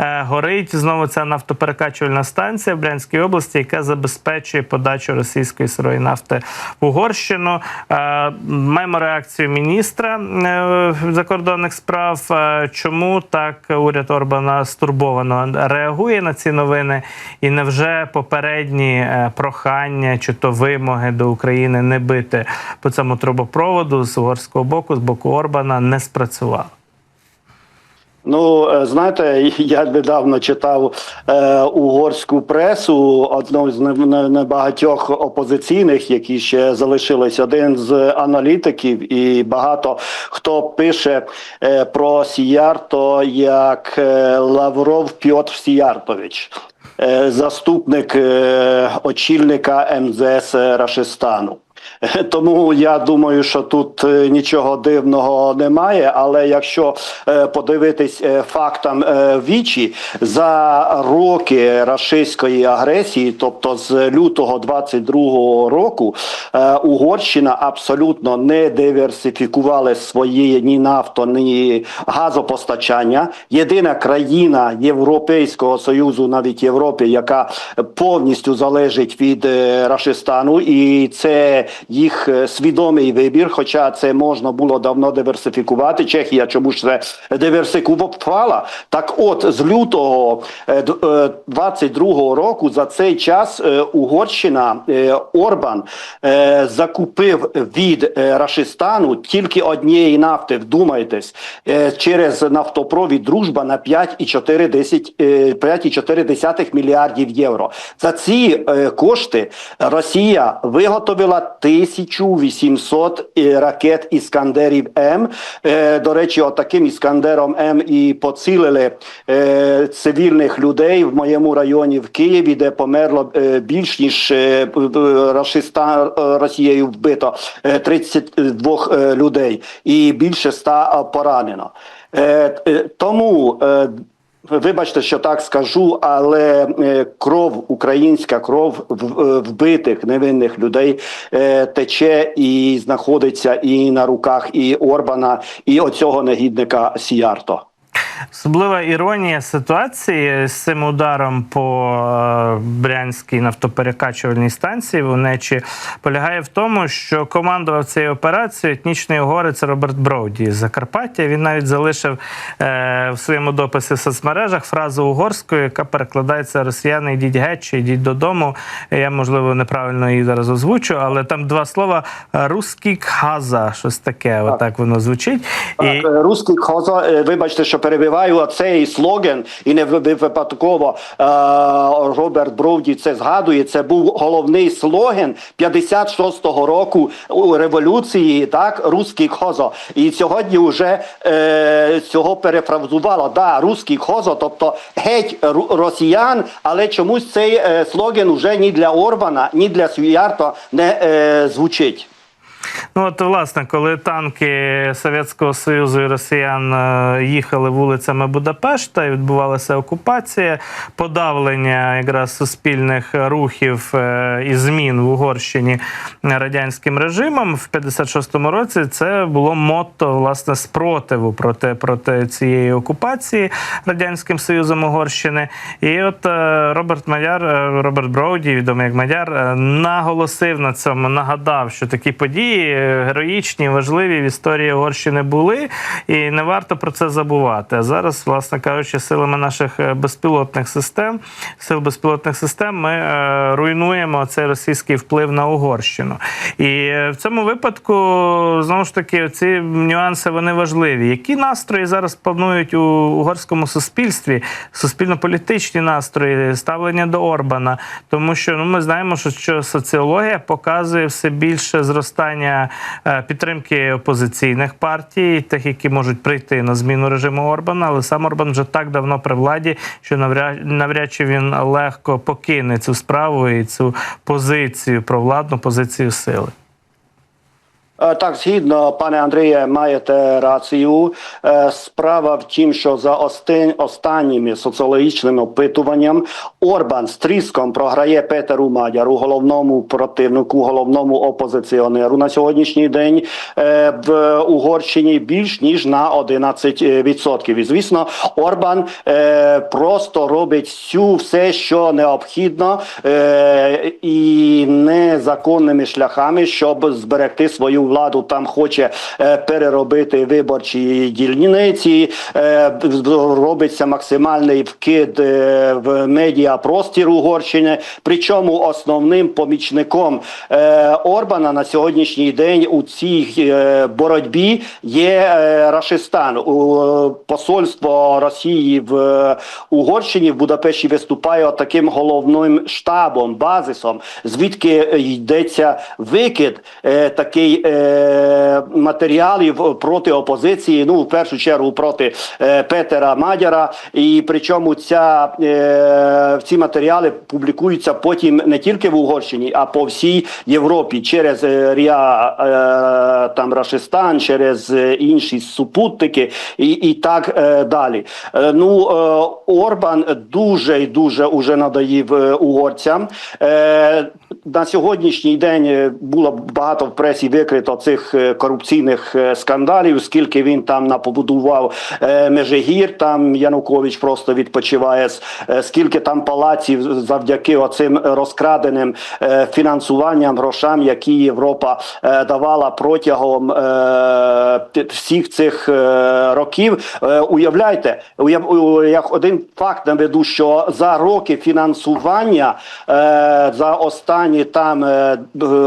е, горить знову ця нафтоперекачувальна станція в Брянській області, яка забезпечує подачу російської сирої нафти в Угорщину. Е, Маємо реакцію міністра е, закордонних справ. Чому так уряд Орбана стурбовано реагує на ці новини? І невже попередні прохання чи то вимоги до України не бити по цьому трубопроводу з угорського боку, з боку Орбана, не спрацювали? Ну, е, знаєте, я недавно читав е, угорську пресу, одну з не- не- небагатьох опозиційних, які ще залишились, один з аналітиків, і багато хто пише е, про Сіярто як е, Лавров Пьотр Сіяртович, е, заступник е, очільника МЗС Рашистану. Тому я думаю, що тут е, нічого дивного немає. Але якщо е, подивитись е, фактам вічі за роки рашистської агресії, тобто з лютого 22-го року, Угорщина абсолютно не диверсифікувала свої ні нафто, ні газопостачання. Єдина країна Європейського союзу, навіть Європи, яка повністю залежить від Рашистану, і це їх е, свідомий вибір. Хоча це можна було давно диверсифікувати. Чехія чому ж це диверсифікувала? Так, от з лютого е, д- е, 22-го року за цей час е, Угорщина е, Орбан е, закупив від е, Рашистану тільки однієї нафти. Вдумайтесь, е, через нафтопровід дружба на 5,4 е, 5,4 мільярдів євро. За ці е, кошти Росія виготовила 1800 е, ракет іскандерів М. Е, До речі, отаким іскандером М і поцілили е, цивільних людей в моєму районі в Києві, де померло більш ніж рашиста Росією вбито е, 32 е, людей і більше 100 поранено. Тому Вибачте, що так скажу, але е, кров, українська кров е, вбитих невинних людей е, тече і знаходиться і на руках і Орбана, і оцього негідника Сіярто. Особлива іронія ситуації з цим ударом по е, брянській нафтоперекачувальній станції в Онечі полягає в тому, що командував цією операцією етнічний угорець Роберт Броуді з Закарпаття. Він навіть залишив е, в своєму дописі в соцмережах фразу угорською, яка перекладається росіяни йдіть геть чи йдіть додому. Я можливо неправильно її зараз озвучу, але там два слова русський кхаза, щось таке. Отак воно звучить. Так, е, Русський хоза, е, вибачте, що перебиваю цей слоган, і не ви- ви- випадково е, Роберт Броуді це згадує. Це був головний слоган 56-го року революції. Так, русський хозо. І сьогодні вже е, цього перефразувало. Да, русський хозо, тобто геть росіян, але чомусь цей е, слоган вже ні для Орбана, ні для Свіярто не е, звучить. Ну от власне, коли танки Совєтського Союзу і Росіян е, їхали вулицями Будапешта і відбувалася окупація, подавлення якраз суспільних рухів е, і змін в Угорщині радянським режимом в 56-му році, це було мото власне спротиву проти, проти цієї окупації радянським Союзом Угорщини. І от е, Роберт Мадяр, Роберт Броуді, відомий як Мадяр, наголосив на цьому, нагадав, що такі події е, героїчні, важливі в історії Угорщини були, і не варто про це забувати. А зараз, власне кажучи, силами наших е, безпілотних систем, сил безпілотних систем, ми е, руйнуємо цей російський вплив на Угорщину. І в цьому випадку знову ж таки ці нюанси вони важливі. Які настрої зараз панують у угорському суспільстві, суспільно-політичні настрої, ставлення до Орбана? Тому що ну ми знаємо, що соціологія показує все більше зростання е, підтримки опозиційних партій, тих, які можуть прийти на зміну режиму Орбана, але сам Орбан вже так давно при владі, що навряд, навряд чи він легко покине цю справу і цю позицію провладну позицію сили. Е, Так, згідно, пане Андріє, маєте рацію. Е, Справа в тім, що за останніми соціологічними опитуванням Орбан з тріском програє Петеру Мадяру, головному противнику, головному опозиціонеру на сьогоднішній день е, в Угорщині більш ніж на 11%. І звісно, Орбан просто робить всю все, що необхідно, і незаконними шляхами, щоб зберегти свою владу. Там хоче е, переробити виборчі дільниці, е, робиться максимальний вкид е, в медіапростір Угорщини. Причому основним помічником Орбана на сьогоднішній день у цій боротьбі є Рашистан. Посольство Росії в Угорщині в Будапешті виступає таким головним штабом, базисом, звідки йдеться викид такий матеріалів проти опозиції. Ну, в першу чергу проти е, Петера Мадяра. І причому ця е, ці матеріали публікуються потім не тільки в Угорщині, а по всій Європі через е, Ріа е, там Рашистан, через е, інші супутники і, і так е, далі. Е, ну е, Орбан дуже і дуже уже надоїв е, угорцям. Е, на сьогоднішній день е, було багато в пресі викрито цих е, корупційних е, скандалів, скільки він там напобудував е, Межигір, там Янукович просто відпочиває, скільки там палаців завдяки оцим розкраденим фінансуванням, грошам, які Європа давала протягом всіх цих років. Уявляйте, уяв, як один факт наведу, що за роки фінансування за останні там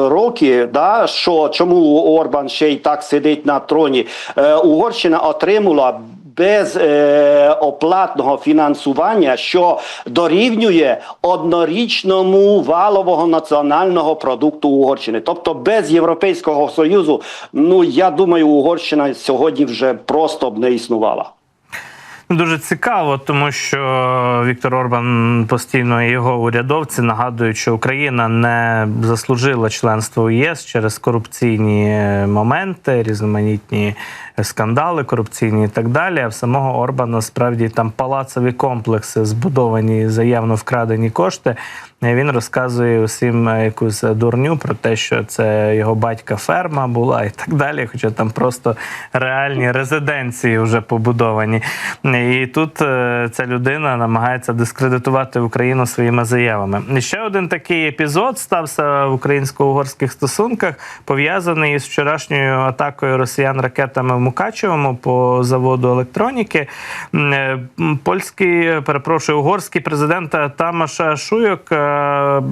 роки, да, що чому Орбан ще й так сидить на троні, е, Угорщина отримала. Без е, оплатного фінансування, що дорівнює однорічному валового національного продукту Угорщини, тобто без Європейського союзу, ну я думаю, Угорщина сьогодні вже просто б не існувала. Дуже цікаво, тому що Віктор Орбан постійно його урядовці нагадують, що Україна не заслужила членство у ЄС через корупційні моменти, різноманітні скандали, корупційні і так далі. А в самого Орбана справді там палацові комплекси збудовані за явно вкрадені кошти. Він розказує усім якусь дурню про те, що це його батька ферма була і так далі. Хоча там просто реальні резиденції вже побудовані. І тут е, ця людина намагається дискредитувати Україну своїми заявами. Ще один такий епізод стався в українсько-угорських стосунках, пов'язаний із вчорашньою атакою росіян ракетами в Мукачевому по заводу електроніки. Е, Польський, перепрошую, угорський президент Тамаша Шуйок е,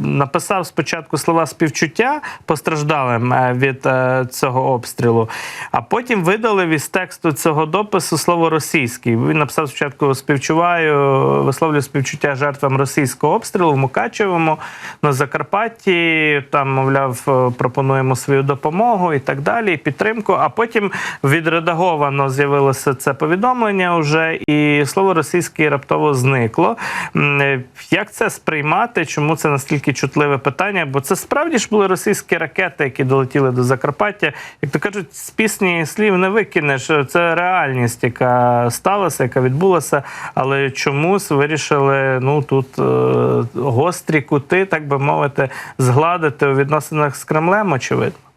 написав спочатку слова співчуття постраждалим е, від е, цього обстрілу, а потім видалив із тексту цього допису слово російський. Він написав спочатку співчуваю, висловлюю співчуття жертвам російського обстрілу в Мукачевому на Закарпатті. Там, мовляв, е, пропонуємо свою допомогу і так далі, і підтримку. А потім відредаговано з'явилося це повідомлення вже, і слово російське раптово зникло. Як це сприймати? Чому це настільки чутливе питання? Бо це справді ж були російські ракети, які долетіли до Закарпаття. Як то кажуть, з пісні слів не викинеш. Це реальність, яка сталася, яка відбулася. Але чомусь вирішили ну тут е, гострі кути, так би мовити, згладити у відносинах з Кремлем, очевидно.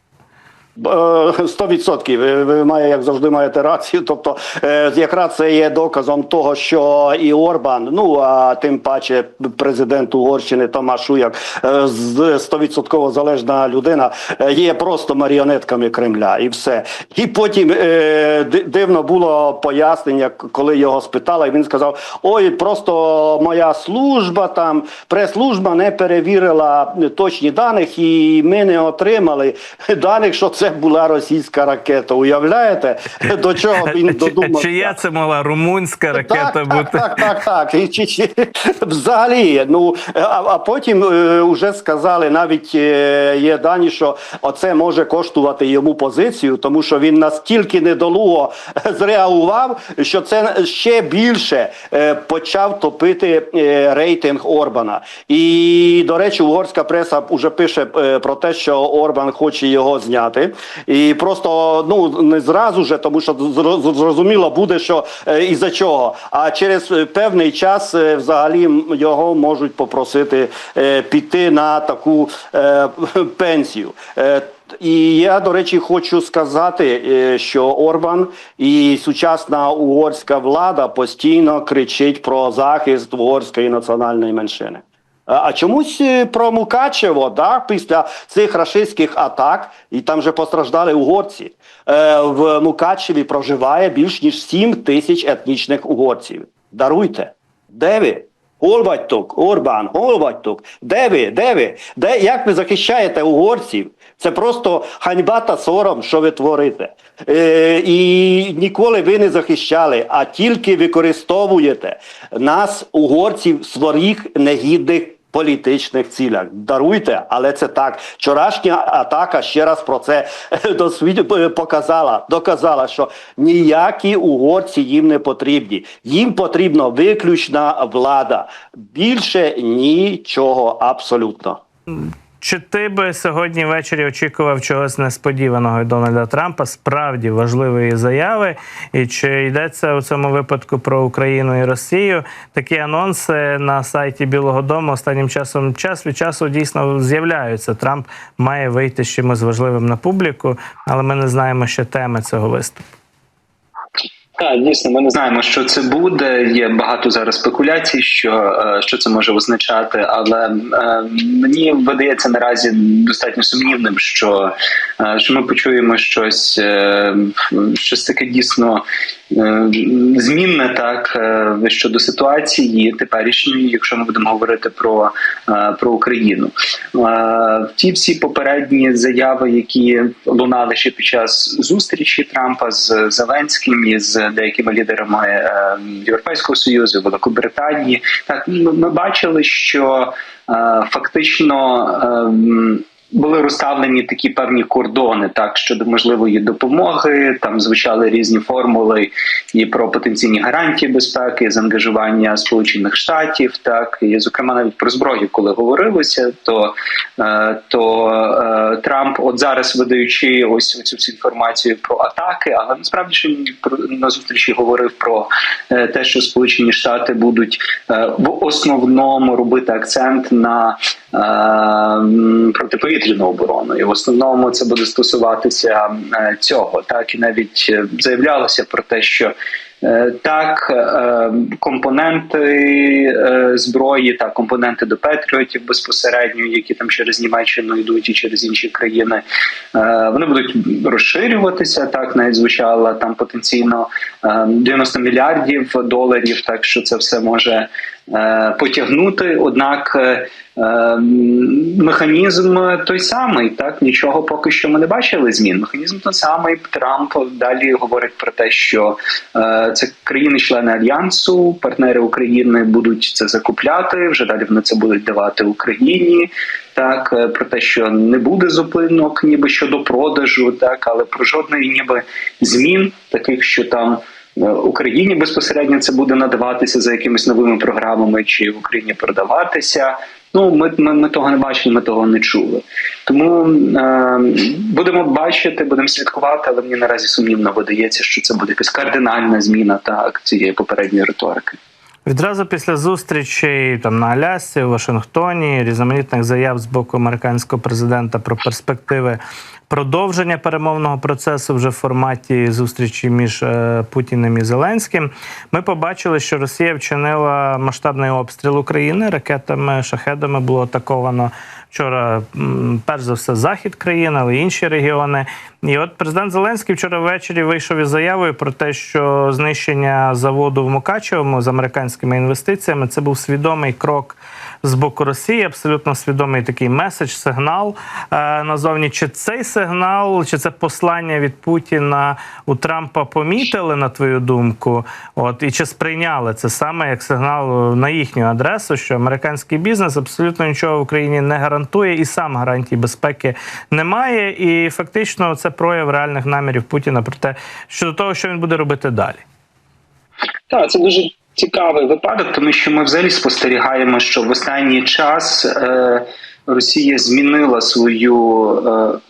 Е, Сто відсотків ви, має, як завжди маєте рацію. Тобто, е, якраз це є доказом того, що і Орбан, ну а тим паче президент Угорщини Томаш Шуяк, е, стовідсотково залежна людина, е, є просто маріонетками Кремля, і все. І потім е, дивно було пояснення, коли його спитали, він сказав: Ой, просто моя служба там, прес-служба не перевірила точні даних, і ми не отримали даних, що це була російська ракета. Уявляєте, до чого він Чи- додумався? Чия це мала румунська ракета так, бути? Так, так, так. І, чи, чи, взагалі, ну а, а потім е, вже сказали, навіть е, є дані, що оце може коштувати йому позицію, тому що він настільки недолуго зреагував, що це ще більше е, почав топити е, рейтинг Орбана. І, до речі, угорська преса вже пише е, про те, що Орбан хоче його зняти. І просто ну не зразу же, тому що зрозуміло буде, що е, і за чого. А через е, певний час е, взагалі його можуть попросити піти на таку пенсію. І я, до речі, хочу сказати, що Орбан і сучасна угорська влада постійно кричить про захист угорської національної меншини. А а чомусь е, про Мукачево, да, після цих рашистських атак, і там вже постраждали угорці. Е, в Мукачеві проживає більш ніж 7 тисяч етнічних угорців. Даруйте. Де ви? Олбатьтук, Орбан, Олбатьтук. Де ви? Де ви? Де, як ви захищаєте угорців? Це просто ганьба та сором, що ви творите. Е, і ніколи ви не захищали, а тільки використовуєте нас, угорців, своїх негідних політичних цілях. Даруйте, але це так. Вчорашня атака ще раз про це показала, доказала, що ніякі угорці їм не потрібні. Їм потрібна виключна влада. Більше нічого абсолютно. Чи ти би сьогодні ввечері очікував чогось несподіваного від Дональда Трампа, справді важливої заяви? І чи йдеться у цьому випадку про Україну і Росію? Такі анонси на сайті Білого Дому останнім часом час від часу дійсно з'являються. Трамп має вийти з чимось важливим на публіку, але ми не знаємо ще теми цього виступу. Так, дійсно, ми не знаємо, що це буде. Є багато зараз спекуляцій, що, е, що це може означати, але е, мені видається наразі достатньо сумнівним, що, е, що ми почуємо щось, е, щось таке дійсно змінне так е, щодо ситуації теперішньої, якщо ми будемо говорити про, е, про Україну. Е, Ті всі попередні заяви, які лунали ще під час зустрічі Трампа з Зеленським і з деякими лідерами е, Європейського союзу, Великобританії, так ми, бачили, що е, фактично. Були розставлені такі певні кордони, так щодо можливої допомоги. Там звучали різні формули і про потенційні гарантії безпеки, заангажування Сполучених Штатів, так і зокрема навіть про зброю, коли говорилося, то, е, то е, Трамп, от зараз видаючи ось цю всю інформацію про атаки, але насправді про на зустрічі говорив про е, те, що Сполучені Штати будуть в основному робити акцент на е, м, протиповітряну оборону, і в основному це буде стосуватися е, цього. Так і навіть е, заявлялося про те, що е, так компоненти зброї та компоненти до Петріотів безпосередньо, які там через Німеччину йдуть і через інші країни, вони будуть розширюватися. Так навіть звучало там потенційно е, 90 мільярдів доларів. Так що це все може потягнути. Однак е, е, механізм той самий, так нічого поки що ми не бачили змін. Механізм той самий. Трамп далі говорить про те, що е, це країни-члени альянсу, партнери України будуть це закупляти. Вже далі вони це будуть давати Україні. Так е, про те, що не буде зупинок, ніби щодо продажу, так але про жодної ніби змін, таких що там. Е, Україні безпосередньо це буде надаватися за якимись новими програмами, чи в Україні продаватися. Ну, ми, ми, ми того не бачили, ми того не чули. Тому е, будемо бачити, будемо слідкувати, але мені наразі сумнівно видається, що це буде якась кардинальна зміна так цієї попередньої риторики. Відразу після зустрічей там на Алясці, в Вашингтоні, різноманітних заяв з боку американського президента про перспективи продовження перемовного процесу вже в форматі зустрічі між е, Путіним і Зеленським. Ми побачили, що Росія вчинила масштабний обстріл України ракетами, шахедами було атаковано вчора, перш за все, захід країни, але інші регіони. І от президент Зеленський вчора ввечері вийшов із заявою про те, що знищення заводу в Мукачевому з американськими інвестиціями це був свідомий крок з боку Росії, абсолютно свідомий такий меседж, сигнал е, назовні. Чи цей сигнал, чи це послання від Путіна у Трампа помітили на твою думку? От і чи сприйняли це саме як сигнал на їхню адресу, що американський бізнес абсолютно нічого в Україні не гарантує, і сам гарантій безпеки немає. І фактично це прояв реальних намірів Путіна про те, щодо того, що він буде робити далі. Так, це дуже цікавий випадок, тому що ми взагалі спостерігаємо, що в останній час е, Росія змінила свою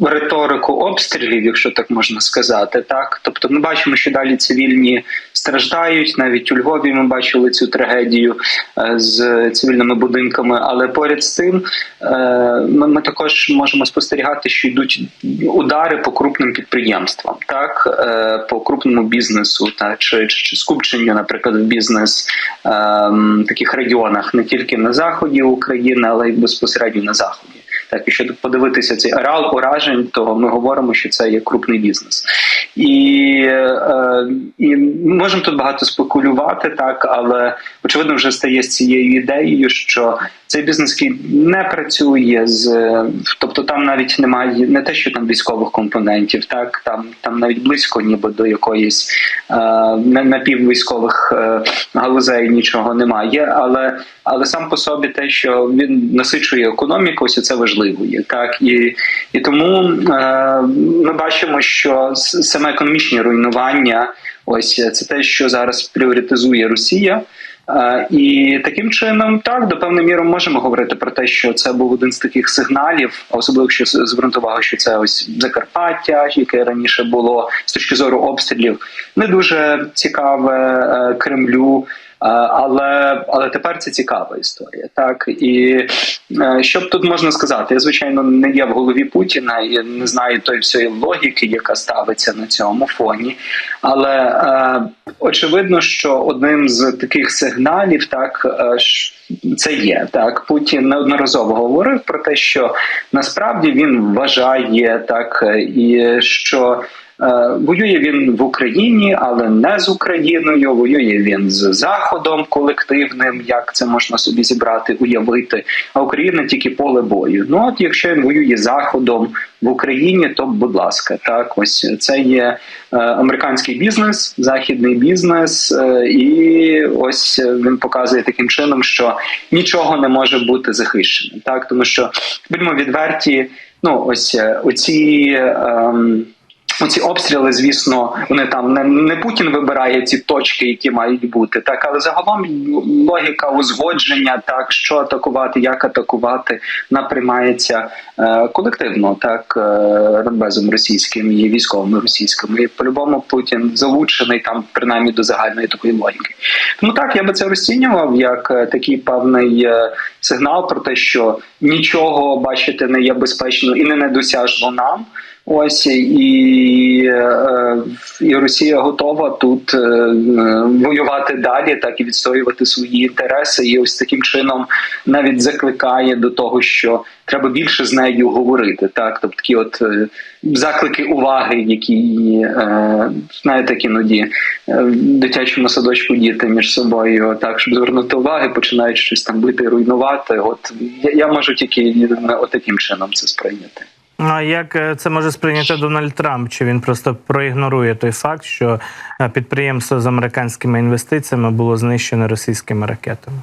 е, риторику обстрілів, якщо так можна сказати. Так, тобто, ми бачимо, що далі цивільні страждають. Навіть у Львові ми бачили цю трагедію е, з цивільними будинками. Але поряд з тим, е, ми, ми також можемо спостерігати, що йдуть удари по крупним підприємствам, так е, по крупному бізнесу, та чи, чи, чи скупченню, наприклад, в бізнес е, таких регіонах, не тільки на заході України, але й безпосередньо на заході. Sachen geht. Так, якщо подивитися цей ареал уражень, то ми говоримо, що це є крупний бізнес, і, е, і можемо тут багато спекулювати, так але очевидно вже стає з цією ідеєю, що цей бізнес який не працює з тобто там навіть немає не те, що там військових компонентів, так там там навіть близько, ніби до якоїсь е, напіввійськових е, галузей нічого немає, але але сам по собі те, що він насичує економіку, ось це важливо є. Так і і тому е, ми бачимо, що саме економічні руйнування, ось це те, що зараз пріоритизує Росія. Uh, і таким чином, так до певної міри можемо говорити про те, що це був один з таких сигналів, особливо якщо звернути увагу, що це ось Закарпаття, яке раніше було з точки зору обстрілів, не дуже цікаве uh, Кремлю. Але але тепер це цікава історія, так і що б тут можна сказати? Я звичайно не є в голові Путіна і не знаю тої всієї логіки, яка ставиться на цьому фоні. Але е, очевидно, що одним з таких сигналів, так це є так. Путін неодноразово говорив про те, що насправді він вважає так, і що. Воює він в Україні, але не з Україною. Воює він з Заходом колективним, як це можна собі зібрати, уявити. А Україна тільки поле бою. Ну от якщо він воює заходом в Україні, то будь ласка, так ось це є е, американський бізнес, західний бізнес, е, і ось він показує таким чином, що нічого не може бути захищеним. Так, тому що будьмо відверті, ну ось оці. Е, Оці обстріли, звісно, вони там не не Путін вибирає ці точки, які мають бути, так але загалом логіка узгодження, так що атакувати, як атакувати, вона приймається е, колективно, так е, радбезом російським і військовими російськими. І по-любому Путін залучений там принаймні до загальної такої логіки. Тому так я би це розцінював як е, такий певний е, сигнал про те, що нічого бачити не є безпечно і не недосяжно нам. Ось і е, і Росія готова тут е, воювати далі, так і відстоювати свої інтереси. І ось таким чином навіть закликає до того, що треба більше з нею говорити. Так, тобто такі от е, заклики уваги, які знаєте, іноді в дитячому садочку діти між собою, так щоб звернути уваги, починають щось там бити, руйнувати. От я, я можу тільки от таким чином це сприйняти. А як е, це може сприйняти Дональд Трамп? Чи він просто проігнорує той факт, що е, підприємство з американськими інвестиціями було знищене російськими ракетами?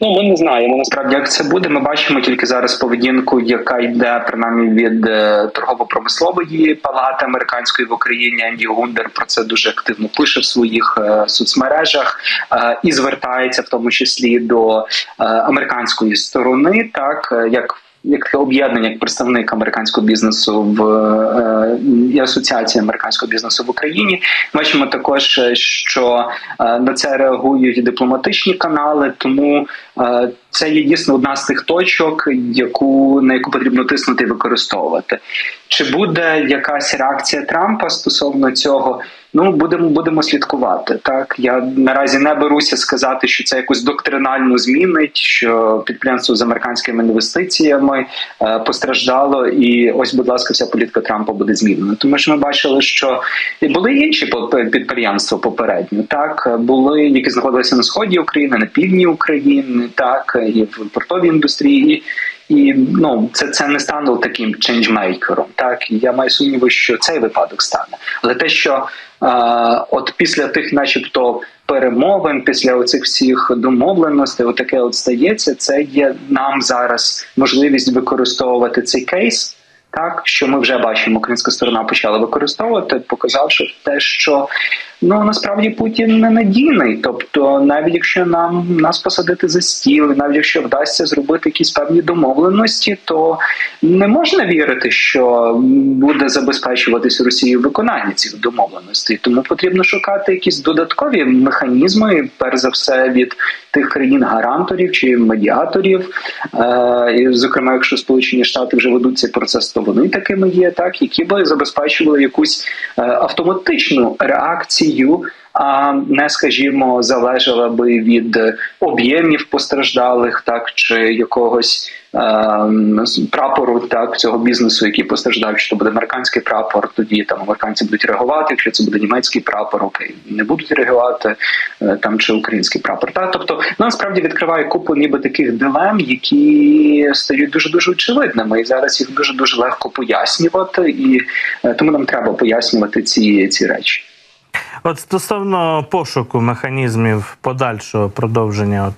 Ну, ми не знаємо насправді, як це буде. Ми бачимо тільки зараз поведінку, яка йде принаймні від е, торгово-промислової палати американської в Україні. Анді Гундер про це дуже активно пише в своїх соцмережах і звертається в тому числі до американської сторони, так як як об'єднання, як представник американського бізнесу в е, асоціації американського бізнесу в Україні. Бачимо також, що е, на це реагують дипломатичні канали, тому е, це є дійсно одна з тих точок, яку на яку потрібно тиснути і використовувати. Чи буде якась реакція Трампа стосовно цього? Ну будемо будемо слідкувати. Так я наразі не беруся сказати, що це якусь доктринально змінить, що підприємство з американськими інвестиціями е, постраждало, і ось, будь ласка, вся політика Трампа буде змінена. Тому що ми бачили, що були інші підприємства попередньо. Так були які знаходилися на сході України, на півдні України, так і в портовій індустрії. І ну це це не стане таким ченджмейкером. Так я маю сумніви, що цей випадок стане, але те, що е, от після тих, начебто, перемовин, після оцих всіх домовленостей, отаке от стається, це є нам зараз можливість використовувати цей кейс. Так, що ми вже бачимо, українська сторона почала використовувати, показавши те, що Ну насправді Путін ненадійний. Тобто, навіть якщо нам нас посадити за стіл, навіть якщо вдасться зробити якісь певні домовленості, то не можна вірити, що буде забезпечуватись Росією виконання цих домовленостей. Тому потрібно шукати якісь додаткові механізми, перш за все від тих країн-гаранторів чи медіаторів. Е, і, зокрема, якщо Сполучені Штати вже ведуть цей процес, то вони такими є, так які би забезпечували якусь е, автоматичну реакцію. А не скажімо, залежала би від об'ємів постраждалих, так чи якогось ем, прапору, так цього бізнесу, який постраждав, чи то буде американський прапор, тоді там американці будуть реагувати. Якщо це буде німецький прапор, окей, не будуть реагувати е, там чи український прапор. Так, тобто насправді відкриває купу ніби таких дилем, які стають дуже дуже очевидними, і зараз їх дуже дуже легко пояснювати, і е, тому нам треба пояснювати ці, ці речі. От стосовно пошуку механізмів подальшого продовження от,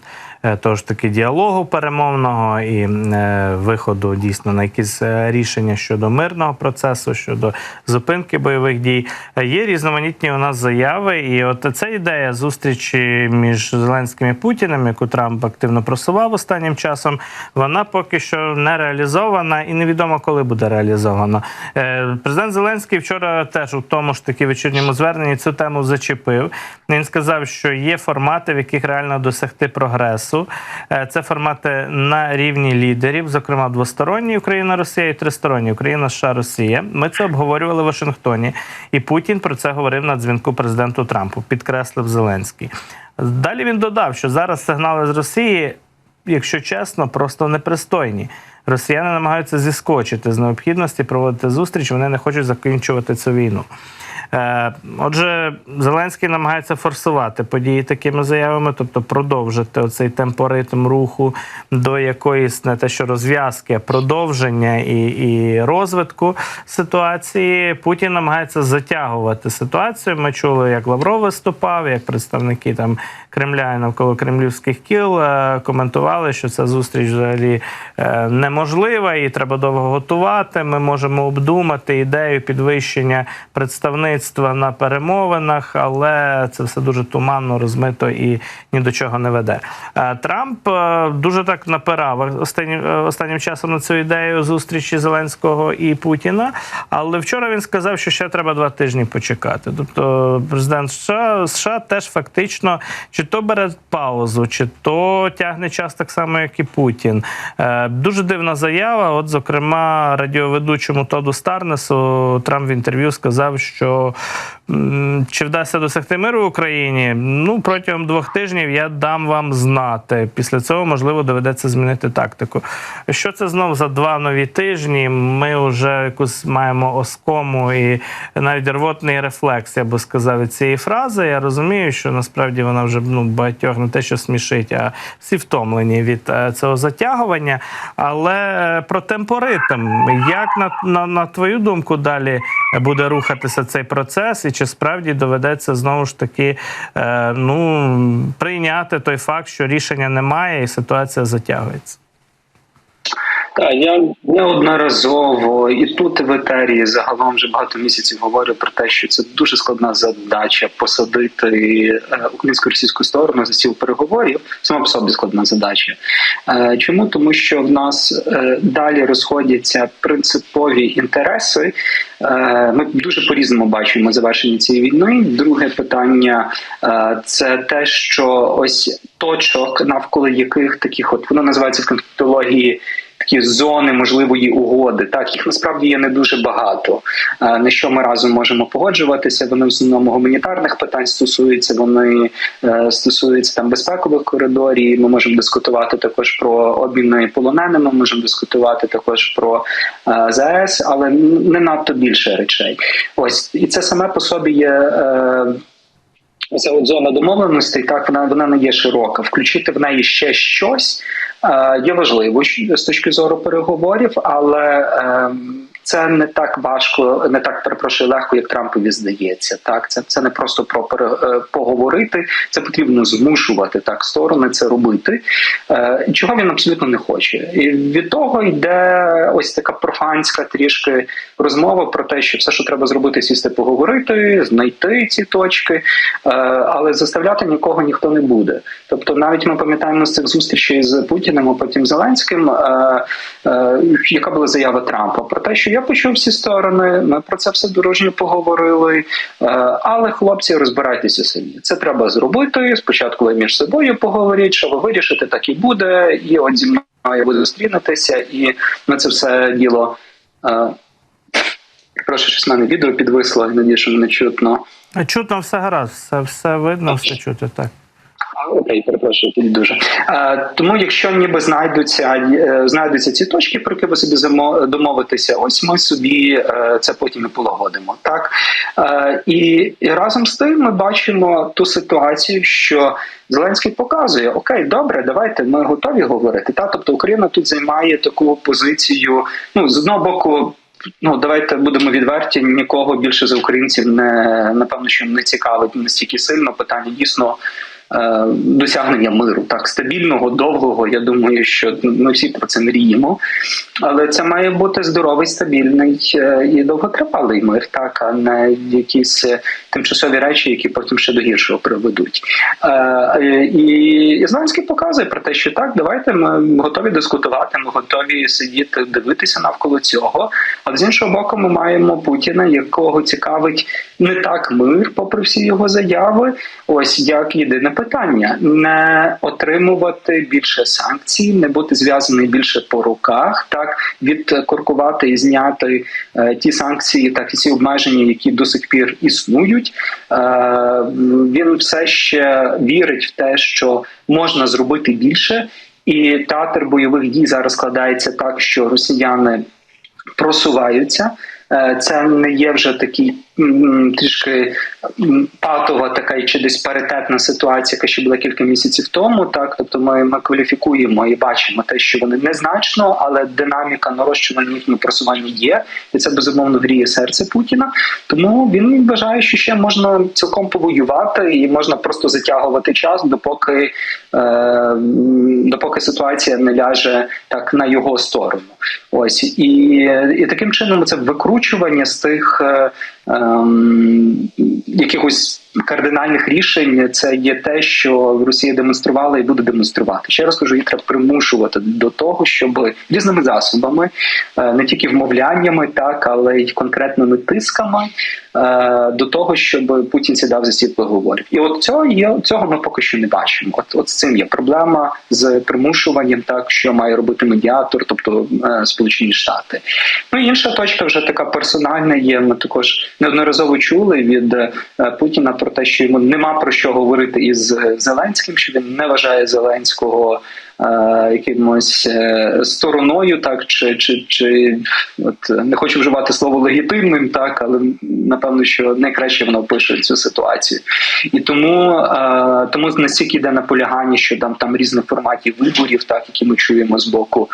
того ж таки діалогу перемовного і е, виходу дійсно на якісь е, рішення щодо мирного процесу, щодо зупинки бойових дій, е, є різноманітні у нас заяви. І от ця ідея зустрічі між Зеленським і Путіним, яку Трамп активно просував останнім часом, вона поки що не реалізована і невідомо, коли буде реалізована. Е, Президент Зеленський вчора теж у тому ж таки вечірньому зверненні цю тему зачепив. Він сказав, що є формати, в яких реально досягти прогресу. Е, Це формати на рівні лідерів, зокрема двосторонні Україна, Росія і тристоронні Україна, США, Росія. Ми це обговорювали в Вашингтоні, і Путін про це говорив на дзвінку президенту Трампу. Підкреслив Зеленський. Далі він додав, що зараз сигнали з Росії, якщо чесно, просто непристойні. Росіяни намагаються зіскочити з необхідності проводити зустріч. Вони не хочуть закінчувати цю війну. Е, Отже, Зеленський намагається форсувати події такими заявами, тобто продовжити оцей темпоритм руху до якоїсь не те, що розв'язки, а продовження і, і розвитку ситуації. Путін намагається затягувати ситуацію. Ми чули, як Лавров виступав, як представники там Кремля і навколо кремлівських кіл е, коментували, що ця зустріч взагалі е, неможлива і треба довго готувати. Ми можемо обдумати ідею підвищення представництва на перемовинах, але це все дуже туманно, розмито і ні до чого не веде. Е, Трамп е, дуже так напирав останнім, е, останнім часом на цю ідею зустрічі Зеленського і Путіна. Але вчора він сказав, що ще треба два тижні почекати. Тобто, президент США, США теж фактично чи то бере паузу, чи то тягне час так само, як і Путін. Дуже дивна заява. От, зокрема, радіоведучому Тоду Старнесу Трамп в інтерв'ю сказав, що чи вдасться досягти миру в Україні? Ну протягом двох тижнів я дам вам знати. Після цього можливо доведеться змінити тактику. Що це знов за два нові тижні? Ми вже якусь маємо оскому і навіть рвотний рефлекс, я би сказав, від цієї фрази. Я розумію, що насправді вона вже ну багатьох не те, що смішить, а всі втомлені від е, цього затягування. Але е, про темпоритм, як на, на, на твою думку далі буде рухатися цей процес, і чи справді доведеться знову ж таки е, ну, прийняти той факт, що рішення немає, і ситуація затягується? Так, я неодноразово і тут і в етері загалом вже багато місяців говорю про те, що це дуже складна задача посадити е, українсько-російську сторону за стіл переговорів. Сама по собі складна задача. Е, Чому тому, що в нас е, далі розходяться принципові інтереси. Ми дуже по різному бачимо завершення цієї війни. Друге питання це те, що ось точок, навколо яких таких, от воно називається в конфліктології такі зони можливої угоди. Так їх насправді є не дуже багато. Е, На що ми разом можемо погоджуватися? Вони в основному гуманітарних питань стосуються. Вони е, стосуються там безпекових коридорів. Ми можемо дискутувати також про обміни полоненими. Можемо дискутувати також про е, ЗАЕС, але не надто більше речей. Ось і це саме по собі є. е, от зона домовленостей, так вона вона не є широка. Включити в неї ще щось є важливо з точки зору переговорів, але е, це не так важко, не так перепрошую легко, як Трампові здається. Так, це, це не просто про е, поговорити, це потрібно змушувати так сторони це робити. Е, чого він абсолютно не хоче. І від того йде ось така профанська трішки розмова про те, що все, що треба зробити, сісти поговорити, знайти ці точки, е, але заставляти нікого ніхто не буде. Тобто, навіть ми пам'ятаємо з цих зустрічей з Путіним, а потім Зеленським, яка була заява Трампа про те, що я почув всі сторони, ми про це все дорожньо поговорили. Е, але хлопці, розбирайтеся самі. Це треба зробити. Спочатку ви між собою поговоріть, що ви вирішите, так і буде. І от зі мною ви зустрінетеся, і на це все діло. Е, Прошу, щось мене відео підвисло, я надію, що мене чутно. Чутно все гаразд, все, все видно, все чути, так. Окей, перепрошую, тоді дуже. Тому, якщо ніби знайдуться е, знайдуться ці точки, про які ви собі домовитеся, ось ми собі е, це потім і полагодимо. Так е, і, і разом з тим ми бачимо ту ситуацію, що Зеленський показує: Окей, добре, давайте ми готові говорити. Та тобто Україна тут займає таку позицію. Ну з одного боку. Ну, давайте будемо відверті. Нікого більше за українців не напевно, що не цікавить настільки сильно питання дійсно досягнення миру, так стабільного, довгого. Я думаю, що ми всі про це мріємо. Але це має бути здоровий, стабільний е, і довготривалий мир, так а не якісь е, тимчасові речі, які потім ще до гіршого приведуть. Е, е, І, і показує про те, що так, давайте ми готові дискутувати, ми готові сидіти, дивитися навколо цього. Але з іншого боку, ми маємо Путіна, якого цікавить не так мир, попри всі його заяви. Ось як єдине питання: не отримувати більше санкцій, не бути зв'язаний більше по руках, так відкоркувати і зняти е, ті санкції, так і ці обмеження, які до сих пір існують. Е, він все ще вірить в те, що можна зробити більше, і театр бойових дій зараз складається так, що росіяни просуваються. Е, Це не є вже такий трішки патова така чи десь паритетна ситуація, яка ще була кілька місяців тому. Так, тобто ми, ми кваліфікуємо і бачимо те, що вони незначно, але динаміка нарощування їхнього просування є, і це безумовно гріє серце Путіна. Тому він вважає, що ще можна цілком повоювати, і можна просто затягувати час, допоки, е, допоки ситуація не ляже так на його сторону. Ось і, і таким чином це викручування з тих е, ем, якихось кардинальних рішень. Це є те, що Росія демонструвала і буде демонструвати. Ще раз кажу, її треба примушувати до того, щоб різними засобами, е, не тільки вмовляннями, так але й конкретними тисками до того, щоб Путін сідав за стіл переговорів. І от цього є цього ми поки що не бачимо. От от з цим є проблема з примушуванням, так що має робити медіатор, тобто е, Сполучені Штати. Ну інша точка вже така персональна є. Ми також неодноразово чули від е, Путіна про те, що йому нема про що говорити із е, Зеленським, що він не вважає Зеленського. Якимось е, стороною, так чи чи чи от не хочу вживати слово легітимним, так але напевно, що найкраще воно опише цю ситуацію, і тому тому настільки йде наполягання, що там там різних форматів виборів, так які ми чуємо з боку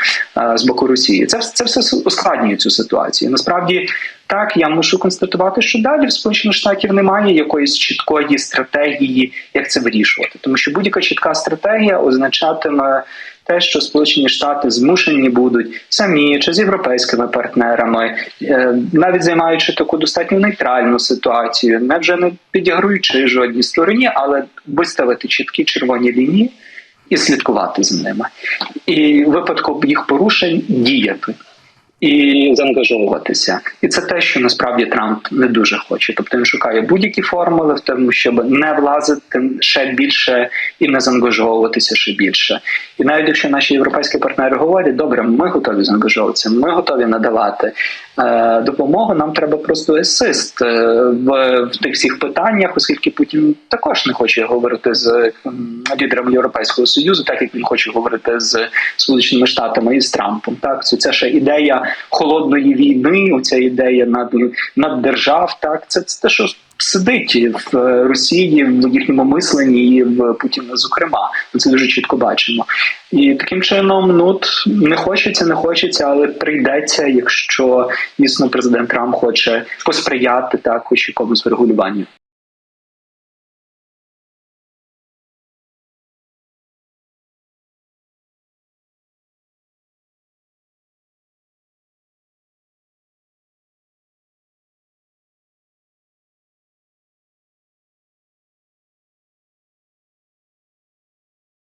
з боку Росії. Це це все ускладнює цю ситуацію. Насправді. Так, я мушу констатувати, що далі в Сполучених Штатів немає якоїсь чіткої стратегії, як це вирішувати, тому що будь-яка чітка стратегія означатиме те, що Сполучені Штати змушені будуть самі чи з європейськими партнерами, е, навіть займаючи таку достатньо нейтральну ситуацію, не вже не підігруючи жодній стороні, але виставити чіткі червоні лінії і слідкувати за ними, і в випадку їх порушень діяти. І заангажовуватися, і це те, що насправді Трамп не дуже хоче. Тобто він шукає будь-які формули в тому, щоб не влазити ще більше і не заангажовуватися ще більше. І навіть якщо наші європейські партнери говорять, добре, ми готові заангажовуватися, ми готові надавати допомогу. Нам треба просто есист е, в, в тих всіх питаннях, оскільки Путін також не хоче говорити з м, лідерами Європейського союзу, так як він хоче говорити з Сполученими Штатами і з Трампом. Так, це, це ще ідея холодної війни. Оця ідея над, над держав. Так, це, це те, що сидить в е, Росії в їхньому мисленні і в Путіна, зокрема, ми це дуже чітко бачимо. І таким чином, ну не хочеться, не хочеться, але прийдеться, якщо дійсно президент Трамп хоче посприяти також якомусь врегулюванню.